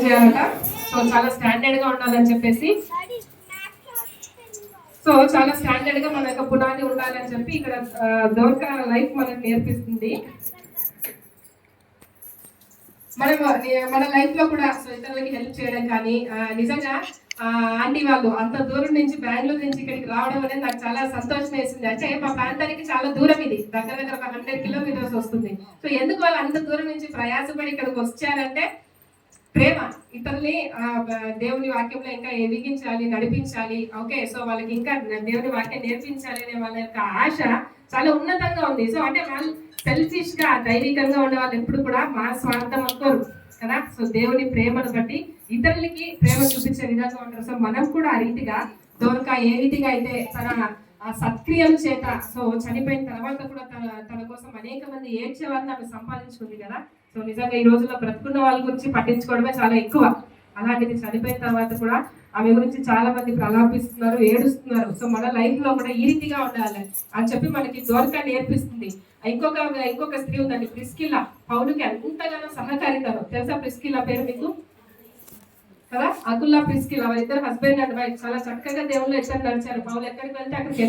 చేయాలట. సో చాలా స్టాండర్డ్గా ఉండాలని చెప్పేసి. సో చాలా స్టాండర్డ్గా మన యొక్క పునాది ఉండాలని చెప్పి ఇక్కడ దోర్క లైఫ్ మనకు నేర్పిస్తుంది. మనం మన లైఫ్లో కూడా సో ఇతరులకి హెల్ప్ చేయడం కానీ నిజంగా ఆంటీ వాళ్ళు అంత దూరం నుంచి బెంగళూరు నుంచి ఇక్కడికి రావడం అనేది నాకు చాలా సంతోషం వేసింది. అంటే మా ప్రాంతానికి చాలా దూరం ఇది. దగ్గర దగ్గర ఒక హండ్రెడ్ కిలోమీటర్స్ వస్తుంది. సో ఎందుకు వాళ్ళు అంత దూరం నుంచి ప్రయాసపడి ఇక్కడికి వచ్చారంటే ప్రేమ ఇతరుల్ని దేవుని వాక్యంలో ఇంకా ఎదిగించాలి నడిపించాలి. ఓకే సో వాళ్ళకి ఇంకా దేవుని వాక్యం నేర్పించాలి అనే వాళ్ళ యొక్క ఆశ చాలా ఉన్నతంగా ఉంది. సో అంటే వాళ్ళు సెల్ఫిష్గా దైవికంగా ఉండే వాళ్ళు ఎప్పుడు కూడా మా స్వార్థం అనుకోరు కదా? సో దేవుని ప్రేమను బట్టి ఇతరులకి ప్రేమ చూపించే విధంగా ఉంటారు. సో మనం కూడా ఆ రీతిగా దోరక ఏ రీతిగా అయితే తన ఆ సత్క్రియల చేత సో చనిపోయిన తర్వాత కూడా తన తన కోసం అనేక మంది ఏడ్చేవారిని ఆమె సంపాదించుకుంది కదా? సో నిజంగా ఈ రోజుల్లో బ్రతుకున్న వాళ్ళ గురించి పట్టించుకోవడమే చాలా ఎక్కువ. అలాంటిది చనిపోయిన తర్వాత కూడా ఆమె గురించి చాలా మంది ప్రలాపిస్తున్నారు ఏడుస్తున్నారు. సో మన లైఫ్లో కూడా ఈ రీతిగా ఉండాలి అని చెప్పి మనకి దోరక నేర్పిస్తుంది. ఇంకొక ఇంకొక స్త్రీ ఉందండి ప్రిస్కిల్లా. పౌలుకి ఎంతగానో సహకరితారు తెలుసా ప్రిస్కిల్లా పేరు మీకు? కదా? అకుల్లా ప్రిస్కిల్లా వాళ్ళిద్దరు హస్బెండ్ అండ్ వైఫ్ చాలా చక్కగా దేవుళ్ళు ఎక్కడ నడిచారు. పౌలు ఎక్కడికి వెళ్తే అక్కడికి